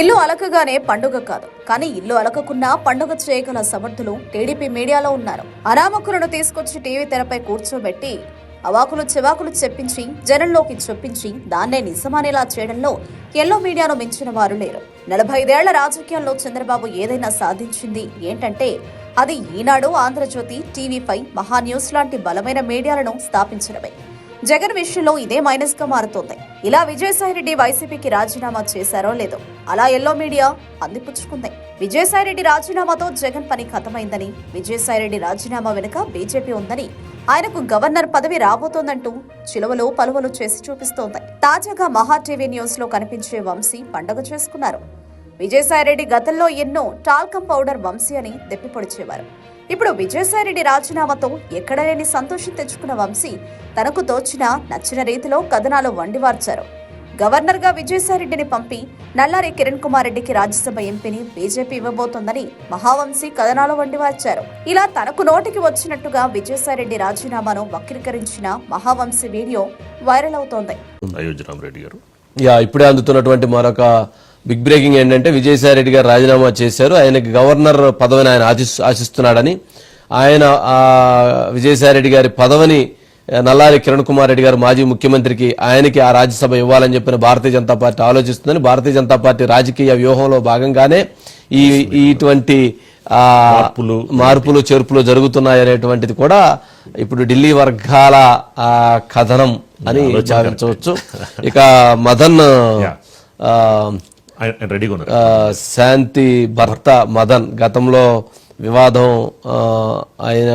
ఇల్లు అలకగానే పండుగ కాదు. కానీ ఇల్లు అలకకున్నా పండుగ చేయగల సమర్థులు టీడీపీ మీడియాలో ఉన్నారు. అనామకులను తీసుకొచ్చి టీవీ తెరపై కూర్చోబెట్టి అవాకులు చెవాకులు చెప్పించి జనంలోకి చొప్పించి దాన్నే నిజమనేలా చేయడంలో ఎల్లో మీడియాను మించిన వారు లేరు. నలభై ఐదేళ్ళ రాజకీయాల్లో చంద్రబాబు ఏదైనా సాధించింది ఏంటంటే అది ఈనాడు ఆంధ్రజ్యోతి టీవీపై మహా న్యూస్ లాంటి బలమైన మీడియాలను స్థాపించడమే. జగన్ విషయంలో ఇదే మైనస్గా మారుతోంది. ఇలా విజయసాయిరెడ్డి వైసీపీకి రాజీనామా చేశారో లేదో. అలా ఎల్లో మీడియా అందిపుచ్చుకుంది. విజయసాయిరెడ్డి రాజీనామాతో జగన్ పని ఖతమైందని విజయసాయిరెడ్డి రాజీనామా వెనుక బీజేపీ ఉందని ఆయనకు గవర్నర్ పదవి రాబోతోందంటూ చిలువలు పలువలు చేసి చూపిస్తోంది. తాజాగా మహా టీవీ న్యూస్లో కనిపించే వంశీ పండగ చేసుకున్నారు. విజయసాయిరెడ్డి గతంలో ఎన్నో టాల్కం పౌడర్ వంశీ అని దెప్పిపొడిచేవారు ఇప్పుడు విజయసాయిరెడ్డి రాజీనామాతో ఎక్కడ లేని సంతోషం తెచ్చుకున్న వంశీ తనకు తోచిన నచ్చిన రీతిలో కథనాలు వండివార్చారు. గవర్నర్గా విజయసాయిరెడ్డిని పంపి నల్లారి కిరణ్ కుమార్ రెడ్డికి రాజ్యసభ ఎంపీని బీజేపీ ఇవ్వబోతోందని మహావంశీ కథనాలు వండివార్చారు. ఇలా తనకు నోటికి వచ్చినట్టుగా విజయసాయిరెడ్డి రాజీనామాను వక్రీకరించిన మహావంశీ వీడియో వైరల్ అవుతోంది. అయోధ్య రెడ్డి గారు. యా ఇప్పుడే అందుతున్నటువంటి మరొక బిగ్ బ్రేకింగ్ ఏంటంటే విజయసాయి రెడ్డి గారు రాజీనామా చేశారు. ఆయనకి గవర్నర్ పదవిని ఆయన ఆశిస్ ఆశిస్తున్నాడని. ఆయన ఆ విజయసాయి రెడ్డి గారి పదవిని నల్లారి కిరణ్ కుమార్ రెడ్డి గారు మాజీ ముఖ్యమంత్రికి ఆయనకి ఆ రాజ్యసభ ఇవ్వాలని చెప్పిన భారతీయ జనతా పార్టీ ఆలోచిస్తుందని భారతీయ జనతా పార్టీ రాజకీయ వ్యూహంలో భాగంగానే ఈ ఈ ఇటువంటి మార్పులు, చేర్పులు జరుగుతున్నాయనేటువంటిది కూడా ఇప్పుడు ఢిల్లీ వర్గాల కథనం అని భావించవచ్చు. ఇక మదన్ రెడీగా ఉన్నారు. శాంతి భర్త మదన్ గతంలో వివాదం ఆయన